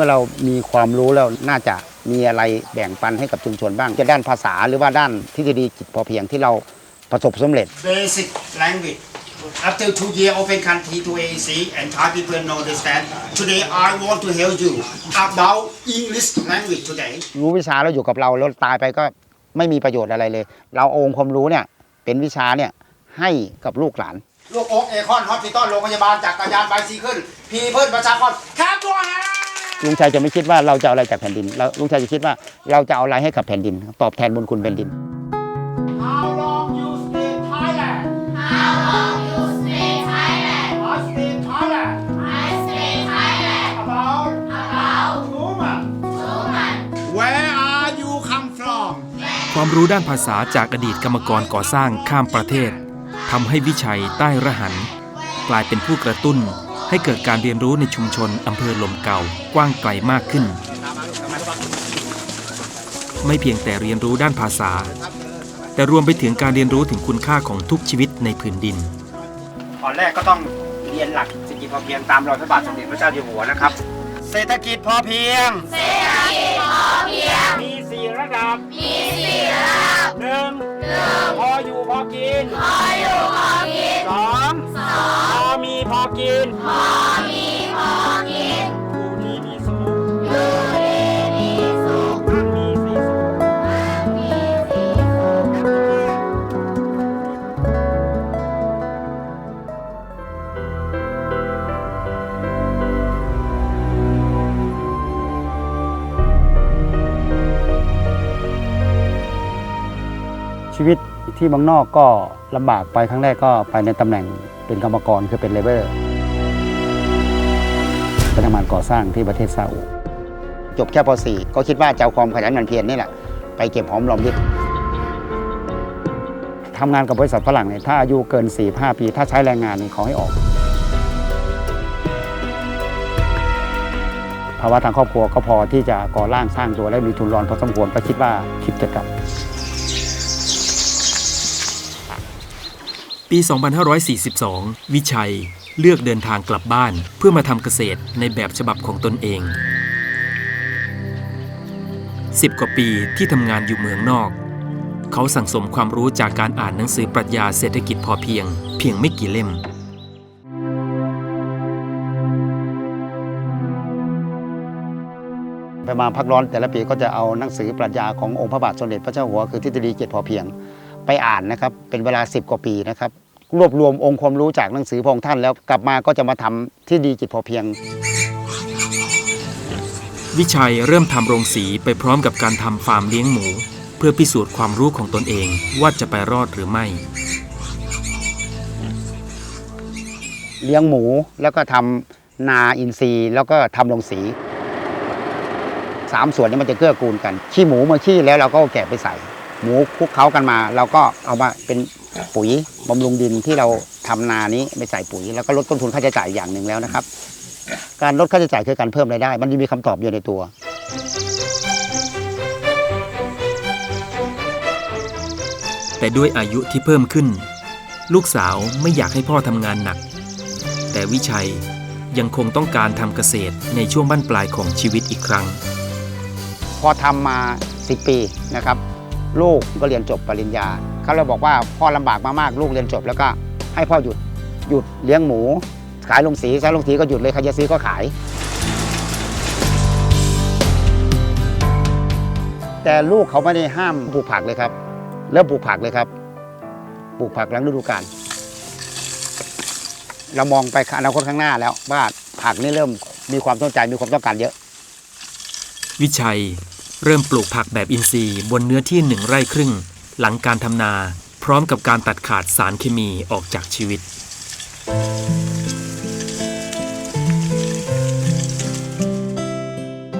มื่อเรามีความรู้แล้วน่าจะมีอะไรแบ่งปันให้กับชุมชนบ้าง จะด้านภาษาหรือว่าด้านทฤษฎีจิตพอเพียงที่เราประสบสำเร็จ basic language. After two year open country to AAC and Thai people don't understand. Today I want to help you about English language today. รู้วิชาแล้วอยู่กับเราแล้วตายไปก็ไม่มีประโยชน์อะไรเลย เราเอาองค์ความรู้เนี่ยเป็นวิชาเนี่ยให้กับลูกหลานลูกโอ๊กเอคอนฮอสพิทอลโรงพยาบาลจักรยานไบซีขึ้นพีเพิ่นประชากรแคปตัวฮะ ลุงชัยจะไม่คิดว่าเราจะเอาอะไรจากแผ่นดินเราลุงชัยจะคิดว่าเราจะเอาอะไรให้กับแผ่นดิน ตอบแทนบุญคุณแผ่นดิน How long you stay Thailand How long you stay Thailand I stay Thailand I stay Thailand About About two months Two months Where are you come from ความรู้ด้านภาษาจากอดีตกรรมกรก่อสร้างข้ามประเทศทำให้วิชัยใต้ระหัน กลายเป็นผู้กระตุ้น ให้เกิดการเรียนรู้ในชุมชนอำเภอลมเก่ากว้างไกลมากขึ้น ไม่เพียงแต่เรียนรู้ด้านภาษา แต่รวมไปถึงการเรียนรู้ถึงคุณค่าของทุกชีวิตในผืนดิน ตอนแรกก็ต้องเรียนหลักเศรษฐกิจพอเพียงตามรอยพระบาทสมเด็จพระเจ้าอยู่หัวนะครับ เศรษฐกิจพอเพียง เศรษฐกิจพอเพียงมีสี่ ระดับ มีสี่ระดับหนึ่งหนึ่งพออยู่พอกิน พออยู่พอกินสองสองพอมีพอกินพอ ที่เมืองนอกก็ลำบากไปครั้งแรกก็ไปในตำแหน่งเป็นกรรมกรคือเป็นเลเวอร์เป็นทำงานก่อสร้างที่ประเทศซาอุจบแค่ป .4 ก็คิดว่าจะเอาความขยันหมั่นเพียรนี่แหละ ไปเก็บหอมรอมริบทำงานกับบริษัทฝรั่งเนี่ยถ้าอายุเกิน 4-5 ปี ถ้าใช้แรงงานนี่ขอให้ออกภาวะทางครอบครัวก็พอที่จะก่อร่างสร้างตัวและมีทุนรอนพอสมควรก็คิดว่าคิดจะกลับ ปี 2542 วิชัยเลือกเดินทางกลับบ้านเพื่อมาทำเกษตรในแบบฉบับของตนเอง 10 กว่าปีที่ทำงานอยู่เมืองนอก เขาสั่งสมความรู้จากการอ่านหนังสือปรัชญาเศรษฐกิจพอเพียง เพียงไม่กี่เล่ม ไปมาพักร้อนแต่ละปีก็จะเอาหนังสือปรัชญาขององค์พระบาทสมเด็จพระเจ้าหัวคือทฤษฎีเกียรติพอเพียง ไปอ่านนะครับ เป็นเวลา 10 กว่าปีนะครับ รวบรวมองค์ความรู้จากหนังสือพระองค์ท่านแล้วกลับมาก็จะมาทำทฤษฎีจิตพอเพียง วิชัยเริ่มทำโรงสีไปพร้อมกับการทำฟาร์มเลี้ยงหมู เพื่อพิสูจน์ความรู้ของตนเองว่าจะไปรอดหรือไม่ เลี้ยงหมูแล้วก็ทำนาอินทรีย์ แล้วก็ทำโรงสีสามส่วนนี้มันจะเกื้อกูลกัน ขี้หมูเมื่อขี้แล้วเราก็เอาแกะไปใส่ หมูคลุกเคล้ากันมา เราก็เอามาเป็นปุ๋ยบำรุงดินที่เราทำนานี้ไปใส่ปุ๋ย แล้วก็ลดต้นทุนค่าใช้จ่ายอย่างหนึ่งแล้วนะครับ การลดค่าใช้จ่ายคือการเพิ่มรายได้ มันมีคำตอบอยู่ในตัวแต่ด้วยอายุที่เพิ่มขึ้น ลูกสาวไม่อยากให้พ่อทำงานหนัก แต่วิชัยยังคงต้องการทำเกษตรในช่วงบั้นปลายของชีวิตอีกครั้ง พอทำมา 10 ปีนะครับ ลูกก็เรียนจบปริญญา เขาเลยบอกว่าพ่อลำบากมากๆลูกเรียนจบ แล้วก็ให้พ่อหยุดหยุดเลี้ยงหมู ขายลงสีขายลงสีก็หยุดเลยใครจะซื้อก็ขาย แต่ลูกเขาไม่ได้ห้ามปลูกผักเลยครับเริ่มปลูกผักเลยครับปลูกผักหลังฤดูกาลเรามองไปอนาคตข้างหน้าแล้วว่าผักนี่เริ่มมีความสนใจมีความต้องการเยอะ วิชัย เริ่มปลูกผักแบบอินทรีย์ บนเนื้อที่หนึ่งไร่ครึ่ง หลังการทำนา พร้อมกับการตัดขาดสารเคมีออกจากชีวิต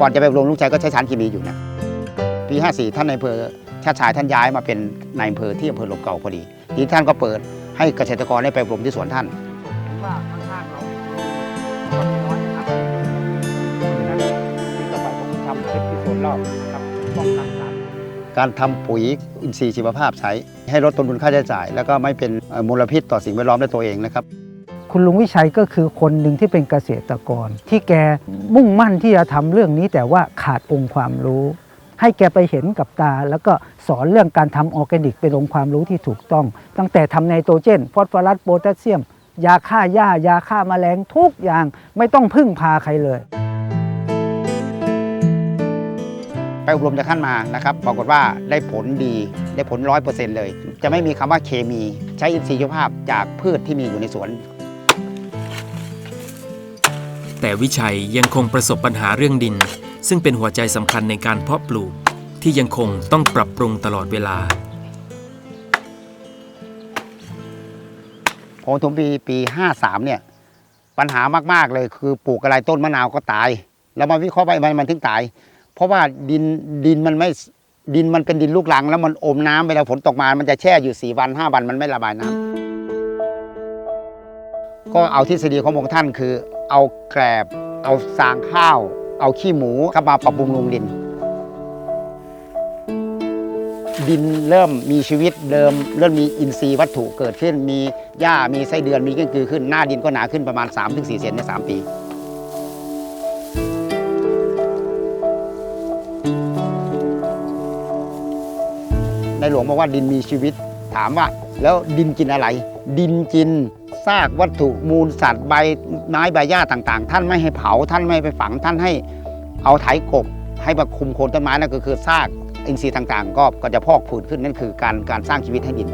ก่อนจะไปอบรมลุงชัยก็ใช้สารเคมีอยู่นะปี 54 ท่านนายอำเภอชาติชายท่านย้ายมาเป็นนายอำเภอที่อำเภอหลมเก่าพอดี ทีนี้ท่านก็เปิดให้เกษตรกรได้ไปอบรมที่สวนท่านว่าข้างๆเราคนน้อยนะครับเพราะฉะนั้นปีต่อไปผมทำคลิปที่สวนรอบนะครับ ป้องกันการการทำปุ๋ยอินทรีย์ชีวภาพใช้ ให้ลดต้นทุนค่าใช้จ่าย แล้วก็ไม่เป็นเอ่อมลพิษต่อสิ่งแวดล้อมและตัวเองนะครับ คุณลุงวิชัยก็คือคนหนึ่งที่เป็นเกษตรกร ที่แกมุ่งมั่นที่จะทำเรื่องนี้แต่ว่าขาดองค์ความรู้ ให้แกไปเห็นกับตา แล้วก็สอนเรื่องการทำออร์แกนิกเป็นองค์ความรู้ที่ถูกต้อง ตั้งแต่ทำไนโตรเจน ฟอสฟอรัสโพแทสเซียม ยาฆ่าหญ้ายาฆ่าแมลงทุกอย่างไม่ต้องพึ่งพาใครเลย อบรมจากท่านมานะครับปรากฏว่าได้ผลดีได้ผลร้อยเปอร์เซ็นต์เลย จะไม่มีคำว่าเคมี ใช้อินทรีย์ชีวภาพจากพืชที่มีอยู่ในสวน แต่วิชัยยังคงประสบปัญหาเรื่องดิน ซึ่งเป็นหัวใจสำคัญในการเพาะปลูก ที่ยังคงต้องปรับปรุงตลอดเวลาผมถึงปีปี 53 เนี่ย ปัญหามาก ๆ เลยคือปลูกอะไรต้นมะนาวก็ตาย แล้วมาวิเคราะห์ไปมันมันถึงตาย เพราะว่าดินดินมันไม่ดินมันเป็นดินลูกรัง แล้วมันอมน้ำเวลาฝนตกมา มันจะแช่อยู่4วัน5วันมันไม่ระบายน้ำก็เอาทฤษฎีของพระองค์ท่านคือ เอาแกลบเอาสางข้าว เอาขี้หมูเข้ามาปรับปรุงลงดิน ดินเริ่มมีชีวิตเดิม เริ่มมีอินทรีย์วัตถุเกิดขึ้น มีหญ้ามีไส้เดือนมีกิ้งกือขึ้นหน้าดินก็หนาขึ้นประมาณ 3-4เซนใน3ปี วงบอกว่าดินมีชีวิต ถามว่า แล้วดินกินอะไร ดินกินซากวัตถุมูลสัตว์ใบไม้ใบหญ้าต่างๆ ท่านไม่ให้เผาท่านไม่ไปฝังท่านให้เอาไถกบให้ประคุมโคนต้นไม้นั่นก็คือซากอินทรีย์ต่างๆ ก็ก็จะพอกผืนขึ้นนั่นคือการการสร้างชีวิตให้ดิน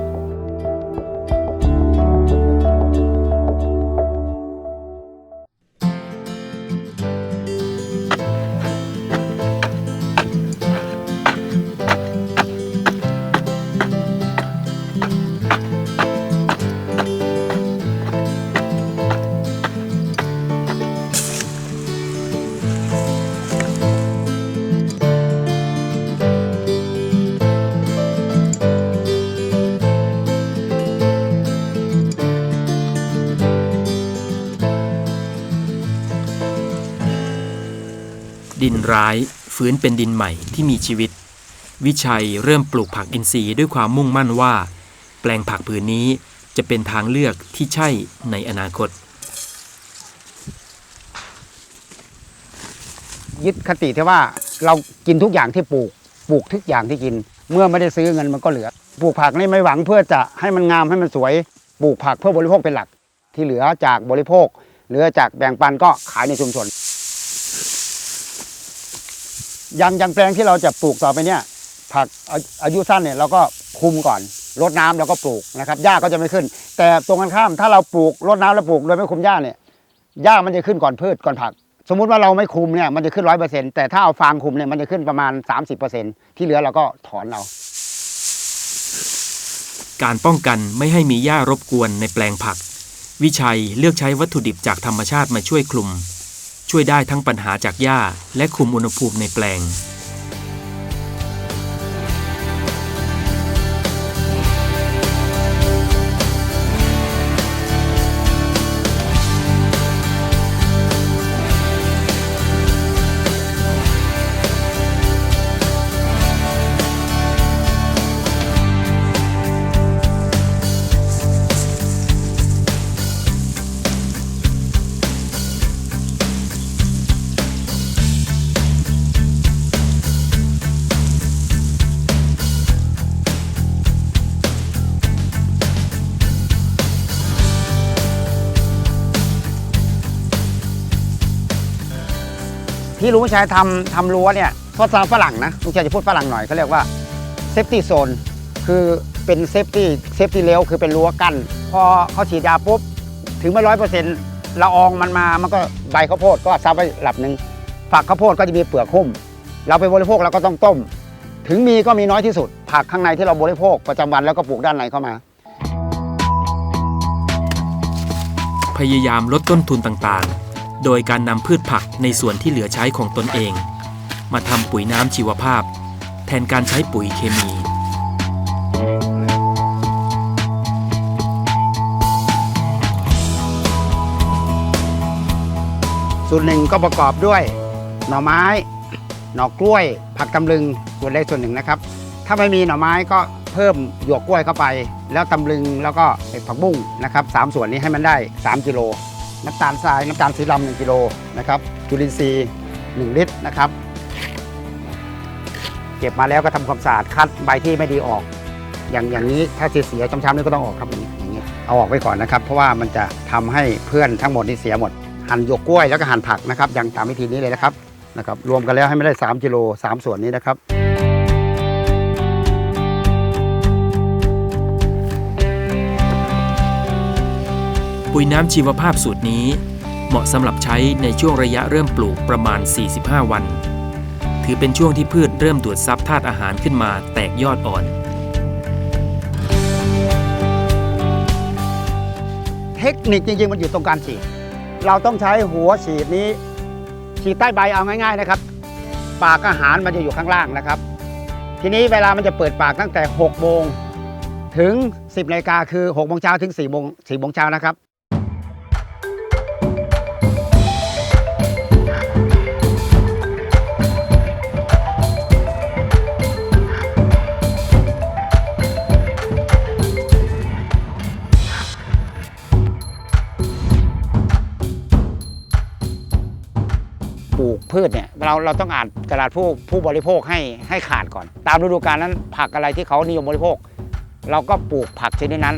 ร้าย ฟื้นเป็นดินใหม่ที่มีชีวิต วิชัยเริ่มปลูกผักอินทรีย์ด้วยความมุ่งมั่นว่า แปลงผักผืนนี้จะเป็นทางเลือกที่ใช่ในอนาคต ยึดคติที่ว่าเรากินทุกอย่างที่ปลูกปลูกทุกอย่างที่กิน เมื่อไม่ได้ซื้อเงินมันก็เหลือ ปลูกผักนี่ไม่หวังเพื่อจะให้มันงามให้มันสวย ปลูกผักเพื่อบริโภคเป็นหลัก ที่เหลือจากบริโภค เหลือจากแบ่งปันก็ขายในชุมชน อย่างอย่างแปลงที่เราจะปลูกต่อไปเนี่ย ผักอายุสั้นเนี่ยเราก็คุมก่อนรดน้ำแล้วก็ปลูกนะครับหญ้าก็จะไม่ขึ้น แต่ตรงกันข้ามถ้าเราปลูกรดน้ำแล้วปลูกโดยไม่คุมหญ้าเนี่ยหญ้ามันจะขึ้นก่อนพืชก่อนผัก สมมุติว่าเราไม่คุมเนี่ยมันจะขึ้นร้อยเปอร์เซ็นต์แต่ถ้าเอาฟางคุมเนี่ยมันจะขึ้นประมาณ 30%ที่เหลือเราก็ถอนเอาการป้องกันไม่ให้มีหญ้ารบกวนในแปลงผัก วิชัยเลือกใช้วัตถุดิบจากธรรมชาติมาช่วยคลุม ช่วยได้ทั้งปัญหาจากหญ้าและคุมอุณหภูมิในแปลง ที่ลุงวิชัยทำทำรั้วเนี่ยภาษาฝรั่งนะลุงชัยจะพูดฝรั่งหน่อยเขาเรียกว่าเซฟตี้โซนคือเป็นเซฟตี้เซฟตี้เลวคือเป็นรั้วกั้นพอเขาฉีดยาปุ๊บ ถึงไม่ร้อยเปอร์เซ็นต์ละอองมันมามันก็ใบข้าวโพดก็ซับไว้หลับหนึ่งฝักข้าวโพดก็จะมีเปลือกหุ้ม เราไปบริโภคเราก็ต้องต้ม ถึงมีก็มีน้อยที่สุด ผักข้างในที่เราบริโภคประจำวันแล้วก็ปลูกด้านในเข้ามา พยายามลดต้นทุนต่างๆ โดยการนำพืชผักในส่วนที่เหลือใช้ของตนเอง มาทำปุ๋ยน้ำชีวภาพ แทนการใช้ปุ๋ยเคมี ส่วนหนึ่งก็ประกอบด้วย หน่อไม้ หน่อกล้วย ผักตำลึงส่วนใดส่วนหนึ่งนะครับ ถ้าไม่มีหน่อไม้ก็เพิ่มหยวกกล้วยเข้าไป แล้วตำลึงแล้วก็ผักบุ้งนะครับสามส่วนนี้ให้มันได้ 3กิโล น้ำตาลทรายน้ำตาลสีดำ1กิโลนะครับจุลินทรีย์1ลิตรนะครับ เก็บมาแล้วก็ทำความสะอาดคัดใบที่ไม่ดีออก อย่างอย่างนี้ถ้าเสียช้ำๆนี่ก็ต้องออกครับอย่างนี้เอาออกไว้ก่อนนะครับ เพราะว่ามันจะทำให้เพื่อนทั้งหมดนี่เสียหมด หั่นหยวกกล้วยแล้วก็หั่นผักนะครับอย่างตามวิธีนี้เลยนะครับนะครับ รวมกันแล้วให้ไม่ได้ 3กิโล3ส่วนนี้นะครับ ปุ๋ยน้ำชีวภาพสูตรนี้ เหมาะสำหรับใช้ในช่วงระยะเริ่มปลูกประมาณ 45 วัน ถือเป็นช่วงที่พืชเริ่มดูดซับธาตุอาหารขึ้นมาแตกยอดอ่อน เทคนิคจริงๆมันอยู่ตรงการฉีด เราต้องใช้หัวฉีดนี้ ฉีดใต้ใบเอาง่ายๆนะครับ ปากอาหารมันจะอยู่ข้างล่างนะครับ ทีนี้เวลามันจะเปิดปากตั้งแต่6โมงถึง 10นาฬิกาคือ6โมงเช้าถึง4โมง4โมงเช้านะครับ พืชเนี่ยเราเราต้องอ่านตลาดผู้ผู้บริโภคให้ให้ขาดก่อน ตามฤดูกาลนั้นผักอะไรที่เขานิยมบริโภค เราก็ปลูกผักชนิดนั้น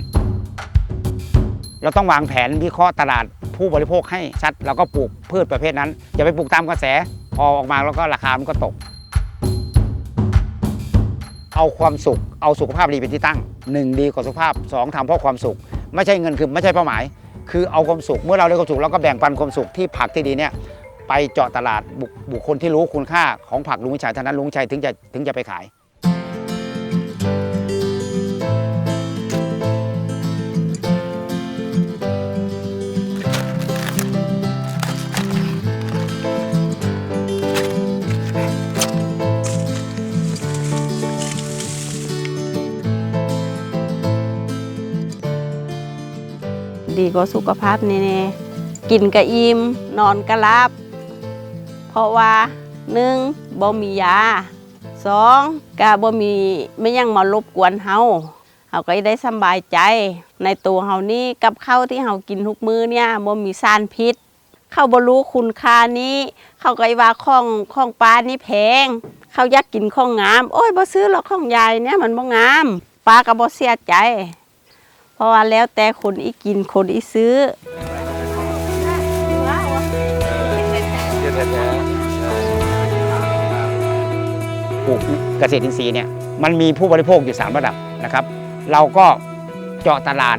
เราต้องวางแผนวิเคราะห์ตลาดผู้บริโภคให้ชัดเราก็ปลูกพืชประเภทนั้นอย่าไปปลูกตามกระแส พอออกมาแล้วก็ราคามันก็ตก เอาความสุขเอาสุขภาพดีเป็นที่ตั้งหนึ่งดีกว่าสุขภาพสองทำเพราะความสุข ไม่ใช่เงินคือไม่ใช่เป้าหมาย คือเอาความสุขเมื่อเราได้ความสุขเราก็แบ่งปันความสุขที่ผักที่ดีเนี่ย ไปเจาะตลาดบุคบุคคลที่รู้คุณค่าของผักลุงวิชัยเท่านั้นลุงวิชัยถึงจะถึงจะไปขายดีกว่าสุขภาพแน่ๆกินกะอิ่มนอนกะลับ เพราะว่าหนึ่งบ่มียาสองกะบ่มีไม่ยังมารบกวนเฮาเฮาก็ได้สบายใจ ในตัวเฮานี่กับข้าวที่เฮากินทุกมื้อเนี่ยบ่มีสารพิษเขาบ่รู้คุณค่านี้ เขาก็ว่าของของปลานี่แพง เขาอยากกินของงาม โอ้ยบ่ซื้อหรอกของยายเนี่ยมันบ่งามปลาก็บ่เสียใจ เพราะว่าแล้วแต่คนอีกินคนอีซื้อ ปลูกเกษตรอินทรีย์เนี่ยมันมีผู้บริโภคอยู่ 3 ระดับนะครับ เราก็เจาะตลาด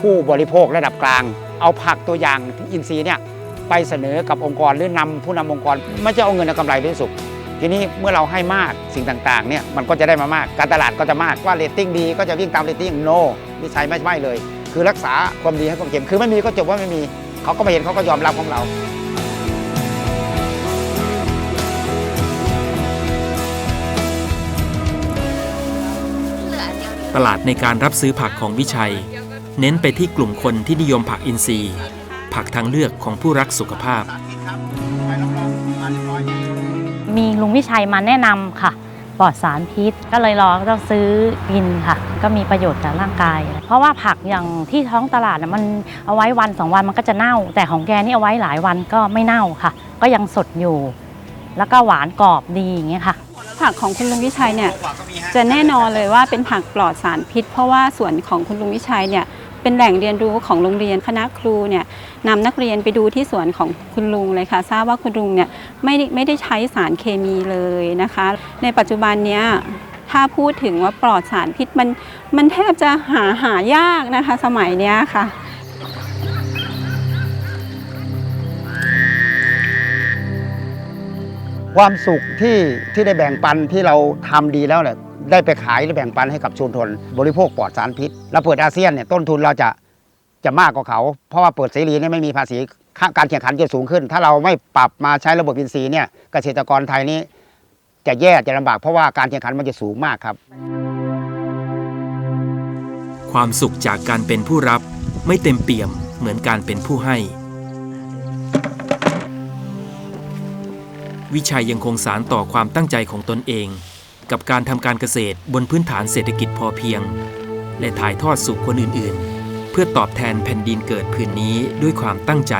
ผู้บริโภคระดับกลาง เอาผักตัวอย่างอินทรีย์เนี่ยไปเสนอกับองค์กรหรือนำผู้นำองค์กรไม่จะเอาเงินเอากำไรเป็นสุข ทีนี้เมื่อเราให้มากสิ่งต่างๆเนี่ยมันก็จะได้มามากการตลาดก็จะมากว่าเรตติ้งดีก็จะวิ่งตามเรตติ้งโนวิชัยไม่ไม่เลย คือรักษาความดีให้ความเข็มคือไม่มีก็จบว่าไม่มีเขาก็ไม่เห็นเขาก็ยอมรับของเรา ตลาดในการรับซื้อผักของวิชัย เน้นไปที่กลุ่มคนที่นิยมผักอินทรีย์ ผักทางเลือกของผู้รักสุขภาพ มีลุงวิชัยมาแนะนำค่ะปลอดสารพิษก็เลยลองต้องซื้อกินค่ะ ก็มีประโยชน์กับร่างกาย เพราะว่าผักอย่างที่ท้องตลาดนะมันเอาไว้วันสองวันมันก็จะเน่า แต่ของแกนี่เอาไว้หลายวันก็ไม่เน่าค่ะ ก็ยังสดอยู่ แล้วก็หวานกรอบดีอย่างเงี้ยค่ะ ผักของคุณลุงวิชัยเนี่ยจะแน่นอนเลยว่าเป็นผักปลอดสารพิษ เพราะว่าสวนของคุณลุงวิชัยเนี่ยเป็นแหล่งเรียนรู้ของโรงเรียนคณะครูเนี่ยนำนักเรียนไปดูที่สวนของคุณลุงเลยค่ะ ทราบว่าคุณลุงเนี่ยไม่ได้ไม่ได้ใช้สารเคมีเลยนะคะ ในปัจจุบันเนี้ยถ้าพูดถึงว่าปลอดสารพิษมันมันแทบจะหาหายากนะคะ สมัยเนี้ยค่ะ ความสุขที่ที่ได้แบ่งปันที่เราทำดีแล้วเนี่ยได้ไปขายและแบ่งปันให้กับชุมชนบริโภคปลอดสารพิษเราเปิดอาเซียนเนี่ยต้นทุนเราจะจะมากกว่าเขา เพราะว่าเปิดเสรีเนี่ยไม่มีภาษีการแข่งขันจะสูงขึ้น ถ้าเราไม่ปรับมาใช้ระบบอินทรีย์เนี่ยเกษตรกรไทยนี้จะแย่จะลำบากเพราะว่าการแข่งขันมันจะสูงมากครับ ความสุขจากการเป็นผู้รับไม่เต็มเปี่ยมเหมือนการเป็นผู้ให้ วิชัยยังคงสารต่อความตั้งใจของตนเอง กับการทำการเกษตรบนพื้นฐานเศรษฐกิจพอเพียง และถ่ายทอดสู่คนอื่นๆ เพื่อตอบแทนแผ่นดินเกิดผืนนี้ด้วยความตั้งใจ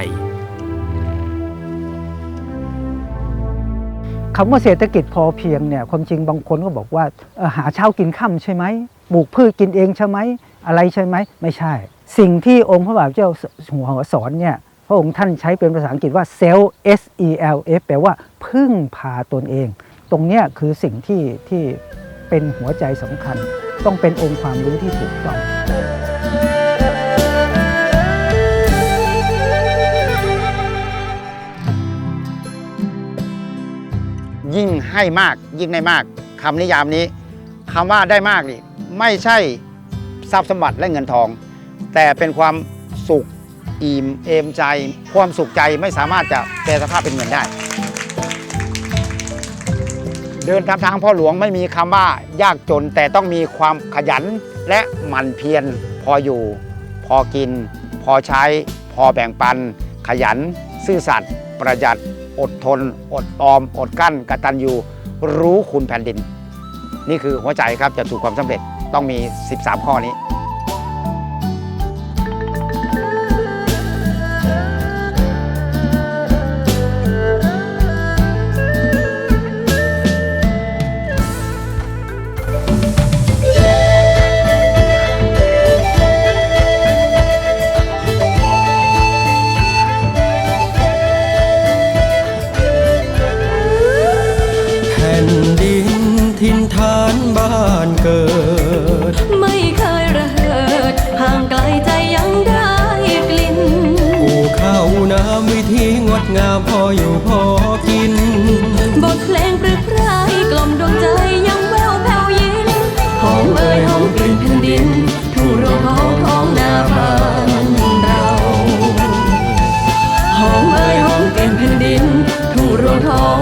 คำว่าเศรษฐกิจพอเพียงเนี่ยความจริงบางคนก็บอกว่าหาเช้ากินค่ำใช่ไหมปลูกพืชกินเองใช่ไหมอะไรใช่ไหมไม่ใช่ สิ่งที่องค์พระบาทเจ้าหัวหัวสอนเนี่ยพระองค์ท่านใช้เป็นภาษาอังกฤษว่า self S E L F แปลว่า พึ่งพาตนเอง ตรงนี้คือสิ่งที่ที่เป็นหัวใจสำคัญ ต้องเป็นองค์ความรู้ที่ถูกต้องยิ่งให้มากยิ่งได้มากคำนิยามนี้คำว่าได้มากนี่ไม่ใช่ทรัพย์สมบัติและเงินทอง แต่เป็นความสุขอิ่มเอมใจ ความสุขใจไม่สามารถจะแปลสภาพเป็นเงินได้ เดินตามทางพ่อหลวงไม่มีคำว่ายากจนแต่ต้องมีความขยันและหมั่นเพียรพออยู่ พอกิน พอใช้ พอแบ่งปัน ขยัน ซื่อสัตย์ประหยัด อดทน อดออม อดกั้นกตัญญูรู้คุณแผ่นดิน นี่คือหัวใจครับจะสู่ความสำเร็จต้องมี 13 ข้อนี้ามวิธีงดงามพออยู่พอกิน บทเพลงปรึกไรกล่อมดวงใจยังแววแผ่วยิ้มหอมเอ่ยหอมกลิ่นแผ่นดินทุ่งรวงองของนาบ้านเราหอมเอ่ยหอมกลิ่นแผ่นดินทุ่งรวงทอง